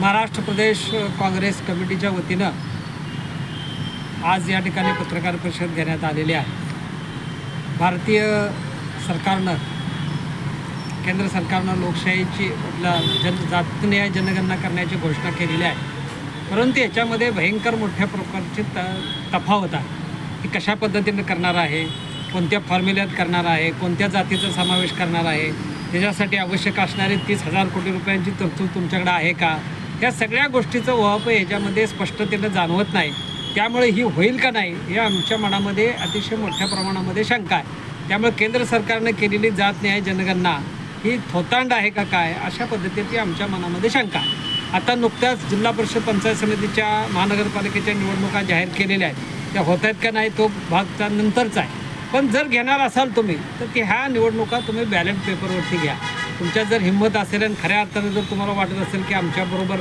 महाराष्ट्र प्रदेश काँग्रेस कमिटीच्या वतीनं आज या ठिकाणी पत्रकार परिषद घेण्यात आलेली आहे. भारतीय सरकारनं केंद्र सरकारनं लोकशाहीची आपला जन जातीय जनगणना करण्याची घोषणा केलेली आहे. परंतु याच्यामध्ये भयंकर मोठ्या प्रकारची त तफावत आहे. ती कशा पद्धतीनं करणार आहे? कोणत्या फॉर्म्युल्यात करणार आहे? कोणत्या जातीचा समावेश करणार आहे? त्याच्यासाठी आवश्यक असणारे तीस हजार कोटी रुपयांची तरतूद तुमच्याकडे आहे का? या सगळ्या गोष्टीचं वाप याच्यामध्ये स्पष्टतेनं जाणवत नाही. त्यामुळे ही होईल का नाही हे आमच्या मनामध्ये अतिशय मोठ्या प्रमाणामध्ये शंका आहे. त्यामुळे केंद्र सरकारनं केलेली जात न्याय जनगणना ही थोतांड आहे का काय अशा पद्धतीची आमच्या मनामध्ये शंका आहे. आता नुकत्याच जिल्हा परिषद पंचायत समितीच्या महानगरपालिकेच्या निवडणुका जाहीर केलेल्या आहेत. त्या होत आहेत का नाही तो भाग त्या नंतरचा आहे. पण जर घेणार असाल तुम्ही तर ती ह्या निवडणुका तुम्ही बॅलेट पेपरवरती घ्या. तुमच्यात जर हिंमत असेल आणि खऱ्या अर्थानं जर तुम्हाला वाटत असेल की आमच्याबरोबर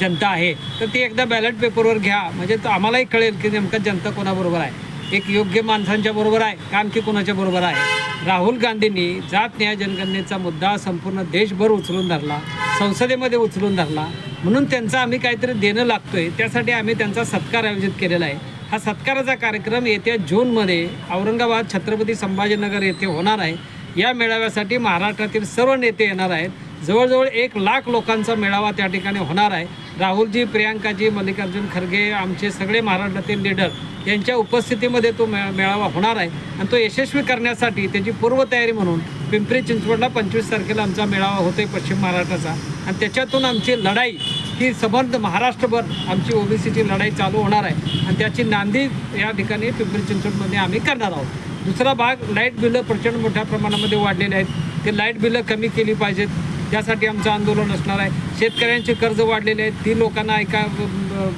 जनता आहे तर ती एकदा बॅलेट पेपरवर घ्या. म्हणजे आम्हालाही कळेल की नेमकं जनता कोणाबरोबर आहे. एक योग्य माणसांच्या बरोबर आहे का आणखी कोणाच्या बरोबर आहे? राहुल गांधींनी जात न्याय जनगणनेचा मुद्दा संपूर्ण देशभर उचलून धरला संसदेमध्ये उचलून धरला. म्हणून त्यांचा आम्ही काहीतरी देणं लागतोय त्यासाठी आम्ही त्यांचा सत्कार आयोजित केलेला आहे. हा सत्काराचा कार्यक्रम येत्या जूनमध्ये औरंगाबाद छत्रपती संभाजीनगर येथे होणार आहे. या मेळाव्यासाठी महाराष्ट्रातील सर्व नेते येणार आहेत. जवळजवळ एक लाख लोकांचा मेळावा त्या ठिकाणी होणार आहे. राहुलजी प्रियांकाजी मल्लिकार्जुन खरगे आमचे सगळे महाराष्ट्रातील लीडर यांच्या उपस्थितीमध्ये तो मे मेळावा होणार आहे. आणि तो यशस्वी करण्यासाठी त्याची पूर्वतयारी म्हणून पिंपरी चिंचवडला पंचवीस तारखेला आमचा मेळावा होतो आहे पश्चिम महाराष्ट्राचा. आणि त्याच्यातून आमची लढाई ही संबंध महाराष्ट्रभर आमची ओबीसीची लढाई चालू होणार आहे. आणि त्याची नांदी या ठिकाणी पिंपरी चिंचवडमध्ये आम्ही करणार आहोत. दुसरा भाग लाइट बिलं प्रचंड मोठ्या प्रमाणामध्ये वाढलेले आहेत. ते लाइट बिलं कमी केली पाहिजेत. त्यासाठी आमचं आंदोलन असणार आहे. शेतकऱ्यांचे कर्ज वाढलेले आहेत. ती लोकांना ऐका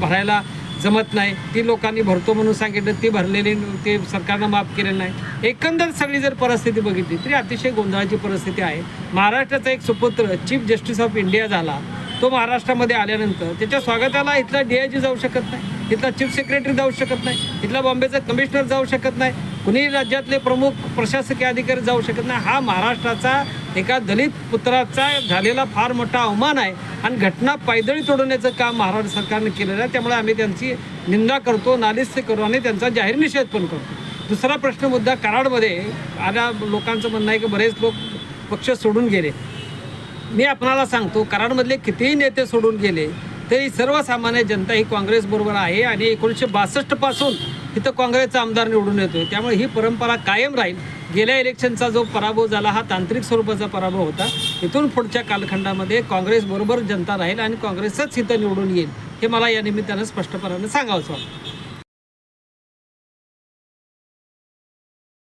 भरायला जमत नाही. ती लोकांनी भरतो म्हणून सांगितलं ती भरलेली ते सरकारनं माफ केलेलं नाही. एकंदर सगळी जर परिस्थिती बघितली तरी अतिशय गोंधळाची परिस्थिती आहे. महाराष्ट्राचा एक सुपुत्र चीफ जस्टिस ऑफ इंडिया झाला. तो महाराष्ट्रामध्ये आल्यानंतर त्याच्या स्वागताला इथला डी आय जी जाऊ शकत नाही. इथला चीफ सेक्रेटरी जाऊ शकत नाही. इथला बॉम्बेचा कमिशनर जाऊ शकत नाही. कुणीही राज्यातले प्रमुख प्रशासकीय अधिकारी जाऊ शकत नाही. हा महाराष्ट्राचा एका दलित पुत्राचा झालेला फार मोठा अवमान आहे आणि घटना पायदळी तोडवण्याचं काम महाराष्ट्र सरकारने केलेलं आहे. त्यामुळे आम्ही त्यांची निंदा करतो नालिस्त करू आणि त्यांचा जाहीर निषेध पण करतो. दुसरा प्रश्न मुद्दा कराडमध्ये आता लोकांचं म्हणणं आहे की बरेच लोक पक्ष सोडून गेले. मी आपणाला सांगतो कराडमधले कितीही नेते सोडून गेले तरी सर्वसामान्य जनता ही काँग्रेसबरोबर आहे आणि एकोणीसशे बासष्टपासून इथं काँग्रेसचा आमदार निवडून येतोय. त्यामुळे ही परंपरा कायम राहील. गेल्या इलेक्शनचा जो पराभव झाला हा तांत्रिक स्वरूपाचा पराभव होता. इथून पुढच्या कालखंडामध्ये काँग्रेसबरोबर जनता राहील आणि काँग्रेसच इथं निवडून येईल हे मला या निमित्तानं स्पष्टपणानं सांगावंच वाटतं.